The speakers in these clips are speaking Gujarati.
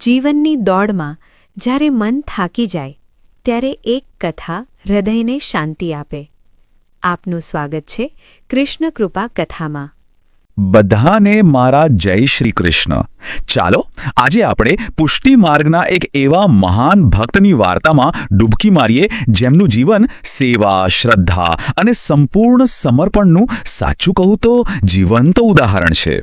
જીવનની દોડમાં જ્યારે મન થાકી જાય, ત્યારે એક કથા હૃદયને શાંતિ આપે. આપનું સ્વાગત છે કૃષ્ણ કૃપા કથામાં. બધાને મારા જય શ્રી કૃષ્ણ. ચાલો, આજે આપણે પુષ્ટિ માર્ગના એક એવા મહાન ભક્તની વાર્તામાં ડૂબકી મારીએ, જેમનું જીવન સેવા, શ્રદ્ધા અને સંપૂર્ણ સમર્પણનું સાચું કહું તો જીવંત ઉદાહરણ છે.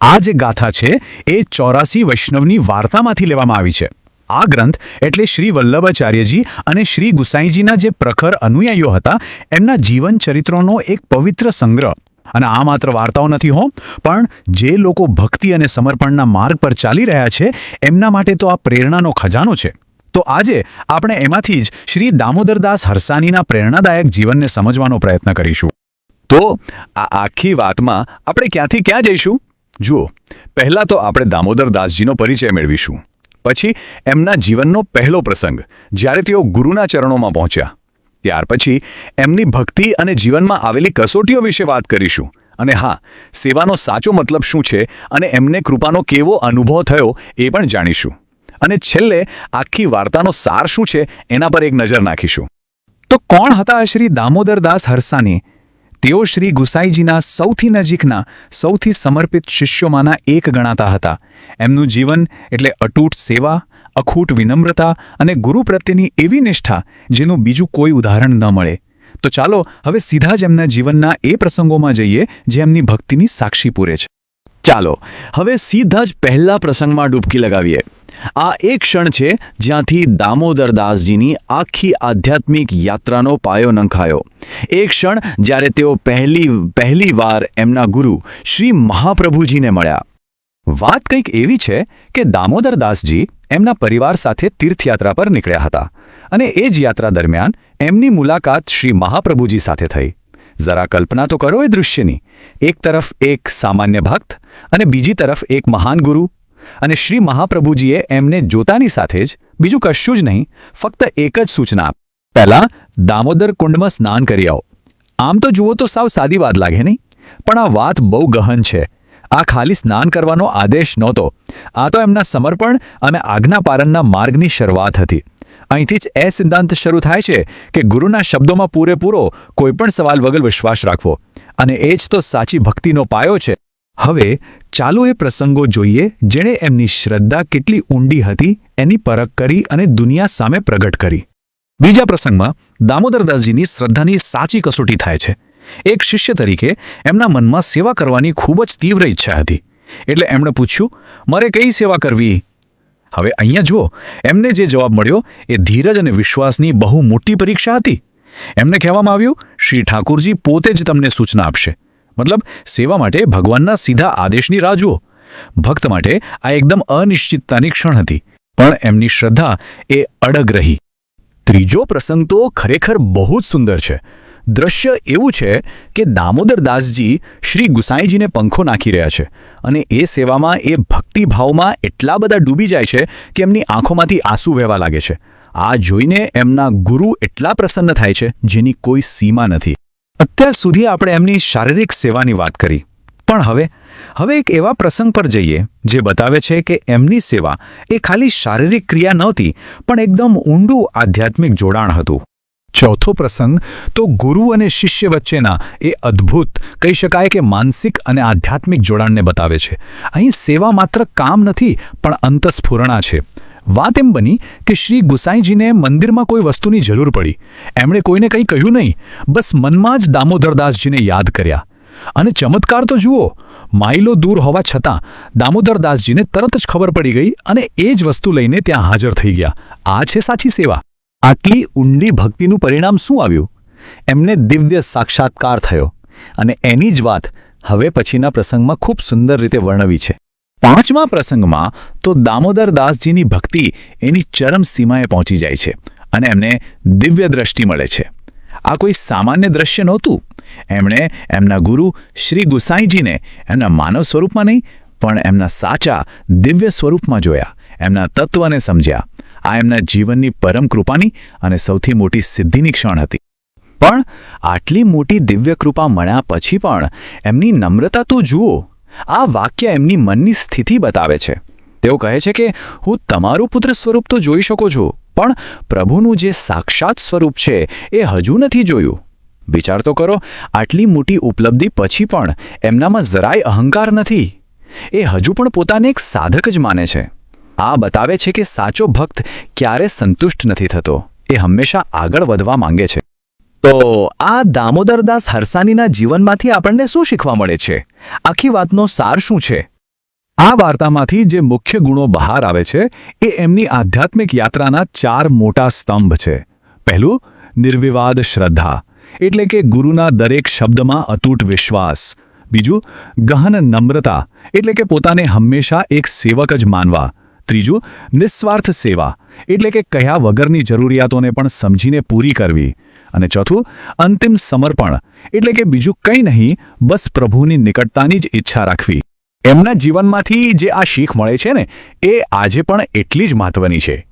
આ જે ગાથા છે, એ ચોરાસી વૈષ્ણવની વાર્તામાંથી લેવામાં આવી છે. આ ગ્રંથ એટલે શ્રી વલ્લભાચાર્યજી અને શ્રી ગુસાઈજીના જે પ્રખર અનુયાયીઓ હતા, એમના જીવન ચરિત્રોનો એક પવિત્ર સંગ્રહ. અને આ માત્ર વાર્તાઓ નથી હો, પણ જે લોકો ભક્તિ અને સમર્પણના માર્ગ પર ચાલી રહ્યા છે, એમના માટે તો આ પ્રેરણાનો ખજાનો છે. તો આજે આપણે એમાંથી જ શ્રી દામોદરદાસ હરસાનીના પ્રેરણાદાયક જીવનને સમજવાનો પ્રયત્ન કરીશું. તો આ આખી વાતમાં આપણે ક્યાંથી ક્યાં જઈશું? જુઓ, પહેલાં તો આપણે દામોદરદાસજીનો પરિચય મેળવીશું. પછી એમના જીવનનો પહેલો પ્રસંગ, જ્યારે તેઓ ગુરુના ચરણોમાં પહોંચ્યા. ત્યાર પછી એમની ભક્તિ અને જીવનમાં આવેલી કસોટીઓ વિશે વાત કરીશું. અને હા, સેવાનો સાચો મતલબ શું છે અને એમને કૃપાનો કેવો અનુભવ થયો એ પણ જાણીશું. અને છેલ્લે આખી વાર્તાનો સાર શું છે એના પર એક નજર નાખીશું. તો કોણ હતા શ્રી દામોદરદાસ હરસાની તેઓ શ્રી ગુસાઈજીના સૌથી નજીકના, સૌથી સમર્પિત શિષ્યોમાંના એક ગણાતા હતા. એમનું જીવન એટલે અટૂટ સેવા, અખૂટ વિનમ્રતા અને ગુરુ પ્રત્યેની એવી નિષ્ઠા જેનું બીજું કોઈ ઉદાહરણ ન મળે. તો ચાલો હવે સીધા જ એમના જીવનના એ પ્રસંગોમાં જઈએ જે એમની ભક્તિની સાક્ષી પૂરે છે. ચાલો, હવે સીધા જ પહેલા પ્રસંગમાં ડૂબકી લગાવીએ. આ એ ક્ષણ છે જ્યાંથી દામોદરદાસજીની આખી આધ્યાત્મિક યાત્રાનો પાયો નંખાયો. એ ક્ષણ જ્યારે તેઓ પહેલી પહેલી વાર એમના ગુરુ શ્રી મહાપ્રભુજીને મળ્યા. વાત કંઈક એવી છે કે દામોદરદાસજી એમના પરિવાર સાથે તીર્થયાત્રા પર નીકળ્યા હતા અને એ જ યાત્રા દરમિયાન એમની મુલાકાત શ્રી મહાપ્રભુજી સાથે થઈ. જરા કલ્પના તો કરો એ દૃશ્યની. એક તરફ એક સામાન્ય ભક્ત અને બીજી તરફ એક મહાન ગુરુ અને શ્રી મહાપ્રભુજીએ એમને જોતાની સાથે જ, બીજું કશું જ નહીં, ફક્ત એક જ સૂચના આપ. પહેલાં, દામોદર કુંડમાં સ્નાન કરી આવો. આમ તો જુઓ તો સાવ સાદી વાત લાગે નહીં? પણ આ વાત બહુ ગહન છે. આ ખાલી સ્નાન કરવાનો આદેશ નહોતો. આ તો એમના સમર્પણ અને આજ્ઞાપાલનના માર્ગની શરૂઆત હતી. અહીંથી જ એ સિદ્ધાંત શરૂ થાય છે કે ગુરુના શબ્દોમાં પૂરેપૂરો કોઈપણ સવાલ વગર વિશ્વાસ રાખવો. અને એ જ તો સાચી ભક્તિનો પાયો છે. હવે ચાલો એ પ્રસંગો જોઈએ જેણે એમની શ્રદ્ધા કેટલી ઊંડી હતી, એની પરખ કરી અને દુનિયા સામે પ્રગટ કરી. બીજા પ્રસંગમાં દામોદરદાસજીની શ્રદ્ધાની સાચી કસોટી થાય છે. એક શિષ્ય તરીકે એમના મનમાં સેવા કરવાની ખૂબ જ તીવ્ર ઈચ્છા હતી. એટલે એમણે પૂછ્યું, મારે કઈ સેવા કરવી? હવે અહીંયા જુઓ, એમને જે જવાબ મળ્યો એ ધીરજ અને વિશ્વાસની બહુ મોટી પરીક્ષા હતી. એમને કહેવામાં આવ્યું, શ્રી ઠાકુરજી પોતે જ તમને સૂચના આપશે. મતલબ સેવા માટે ભગવાનના સીધા આદેશની રાહ જુઓ. ભક્ત માટે આ એકદમ અનિશ્ચિતતાની ક્ષણ હતી, પણ એમની શ્રદ્ધા એ અડગ રહી. ત્રીજો પ્રસંગ તો ખરેખર બહુ જ સુંદર છે. દ્રશ્ય એવું છે કે દામોદરદાસજી શ્રી ગુસાઈજીને પંખો નાખી રહ્યા છે અને એ સેવામાં, એ ભક્તિભાવમાં એટલા બધા ડૂબી જાય છે કે એમની આંખોમાંથી આંસુ વહેવા લાગે છે. આ જોઈને એમના ગુરુ એટલા પ્રસન્ન થાય છે જેની કોઈ સીમા નથી. અત્યાર સુધી આપણે એમની શારીરિક સેવાની વાત કરી. પણ હવે હવે એક એવા પ્રસંગ પર જઈએ, જે બતાવે છે કે એમની સેવા એ ખાલી શારીરિક ક્રિયા નહોતી, પણ એકદમ ઊંડું આધ્યાત્મિક જોડાણ હતું. ચોથો પ્રસંગ, તો ગુરુ અને શિષ્ય વચ્ચેના એ અદ્ભુત, કહી શકાય કે માનસિક અને આધ્યાત્મિક જોડાણને બતાવે છે. અહીં સેવા માત્ર કામ નથી, પણ અંતસ્ફુરણા છે. વાત એમ બની કે શ્રી ગુસાઈજીને મંદિરમાં કોઈ વસ્તુની જરૂર પડી. એમણે કોઈને કંઈ કહ્યું નહીં. બસ મનમાં જ દામોદરદાસજીને યાદ કર્યા. અને ચમત્કાર તો જુઓ, માઇલો દૂર હોવા છતાં દામોદરદાસજીને તરત જ ખબર પડી ગઈ અને એ જ વસ્તુ લઈને ત્યાં હાજર થઈ ગયા. આ છે સાચી સેવા. આટલી ઊંડી ભક્તિનું પરિણામ શું આવ્યું? એમને દિવ્ય સાક્ષાત્કાર થયો. અને એની જ વાત હવે પછીના પ્રસંગમાં ખૂબ સુંદર રીતે વર્ણવી છે. પાંચમા પ્રસંગમાં તો દામોદર દાસજીની ભક્તિ એની ચરમ સીમાએ પહોંચી જાય છે અને એમને દિવ્ય દ્રષ્ટિ મળે છે. આ કોઈ સામાન્ય દ્રશ્ય નહોતું. એમણે એમના ગુરુ શ્રી ગુસાઈજીને એમના માનવ સ્વરૂપમાં નહીં, પણ એમના સાચા દિવ્ય સ્વરૂપમાં જોયા, એમના તત્વને સમજ્યા. આ એમના જીવનની પરમ કૃપાની અને સૌથી મોટી સિદ્ધિની ક્ષણ હતી. પણ આટલી મોટી દિવ્ય કૃપા મળ્યા પછી પણ એમની નમ્રતા તો જુઓ આ વાક્ય એમની મનની સ્થિતિ બતાવે છે. તેઓ કહે છે કે, હું તમારું પુત્ર સ્વરૂપ તો જોઈ શકો છું, પણ પ્રભુનું જે સાક્ષાત સ્વરૂપ છે, એ હજુ નથી જોયું. વિચાર તો કરો, આટલી મોટી ઉપલબ્ધિ પછી પણ એમનામાં જરાય અહંકાર નથી. એ હજુ પણ પોતાને એક સાધક જ માને છે. આ બતાવે છે કે સાચો ભક્ત ક્યારે સંતુષ્ટ નથી થતો. એ હંમેશા આગળ વધવા માંગે છે. તો આ દામોદરદાસ હરસાનીના જીવનમાંથી આપણને શું શીખવા મળે છે? આખી વાતનો સાર શું છે? આ વાર્તામાંથી જે મુખ્ય ગુણો બહાર આવે છે, એ એમની આધ્યાત્મિક યાત્રાના ચાર મોટા સ્તંભ છે. પહેલું, નિર્વિવાદ શ્રદ્ધા, એટલે કે ગુરુના દરેક શબ્દમાં અતૂટ વિશ્વાસ. બીજું, ગહન નમ્રતા, એટલે કે પોતાને હંમેશા એક સેવક જ માનવા. ત્રીજું, નિસ્વાર્થ સેવા, એટલે કે કયા વગરની જરૂરિયાતોને પણ સમજીને પૂરી કરવી. અને ચોથું, અંતિમ સમર્પણ. એટલે કે બીજું કંઈ નહીં, બસ પ્રભુની નિકટતાની જ ઈચ્છા રાખવી. એમના જીવનમાંથી જે આ શીખ મળે છે ને, એ આજે પણ એટલી જ મહત્વની છે.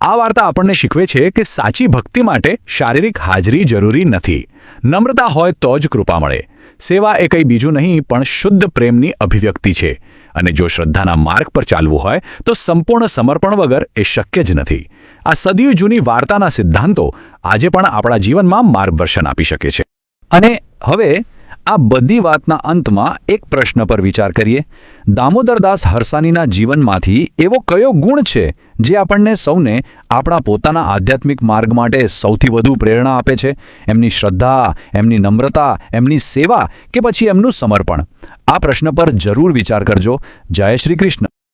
આ વાર્તા આપણને શીખવે છે કે સાચી ભક્તિ માટે શારીરિક હાજરી જરૂરી નથી. નમ્રતા હોય તો જ કૃપા મળે. સેવા એ કંઈ બીજું નહીં, પણ શુદ્ધ પ્રેમની અભિવ્યક્તિ છે. અને જો શ્રદ્ધાના માર્ગ પર ચાલવું હોય, તો સંપૂર્ણ સમર્પણ વગર એ શક્ય જ નથી. આ સદીઓ જૂની વાર્તાના સિદ્ધાંતો આજે પણ આપણા જીવનમાં માર્ગદર્શન આપી શકે છે. અને હવે આ બધી વાતના અંતમાં એક પ્રશ્ન પર વિચાર કરીએ. દામોદરદાસ હરસાનીના જીવનમાંથી એવો કયો ગુણ છે જે આપણને સૌને આપણા પોતાના આધ્યાત્મિક માર્ગ માટે સૌથી વધુ પ્રેરણા આપે છે? એમની શ્રદ્ધા, એમની નમ્રતા, એમની સેવા કે પછી એમનું સમર્પણ? આ પ્રશ્ન પર જરૂર વિચાર કરજો. જય શ્રી કૃષ્ણ.